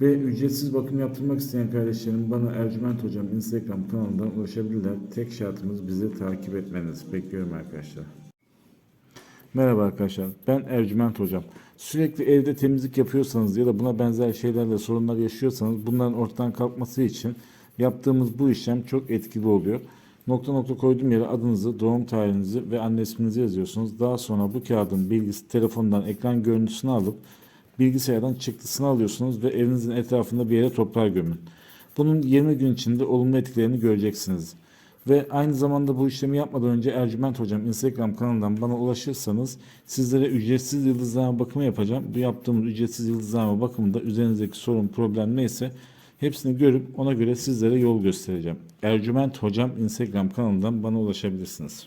Ve ücretsiz bakım yaptırmak isteyen kardeşlerim bana Ercüment Hocam Instagram kanalından ulaşabilirler. Tek şartımız bizi takip etmeniz. Bekliyorum arkadaşlar. Merhaba arkadaşlar. Ben Ercüment Hocam. Sürekli evde temizlik yapıyorsanız ya da buna benzer şeylerle sorunlar yaşıyorsanız bunların ortadan kalkması için yaptığımız bu işlem çok etkili oluyor. Nokta nokta koyduğum yere adınızı, doğum tarihinizi ve anne isminizi yazıyorsunuz. Daha sonra bu kağıdın bilgisi telefondan ekran görüntüsünü alıp bilgisayardan çıktısını alıyorsunuz ve evinizin etrafında bir yere toprağa gömün. Bunun 20 gün içinde olumlu etkilerini göreceksiniz. Ve aynı zamanda bu işlemi yapmadan önce Ercüment Hocam Instagram kanalından bana ulaşırsanız sizlere ücretsiz yıldızlama bakımı yapacağım. Bu yaptığımız ücretsiz yıldızlama bakımında üzerinizdeki sorun, problem neyse hepsini görüp ona göre sizlere yol göstereceğim. Ercüment Hocam Instagram kanalından bana ulaşabilirsiniz.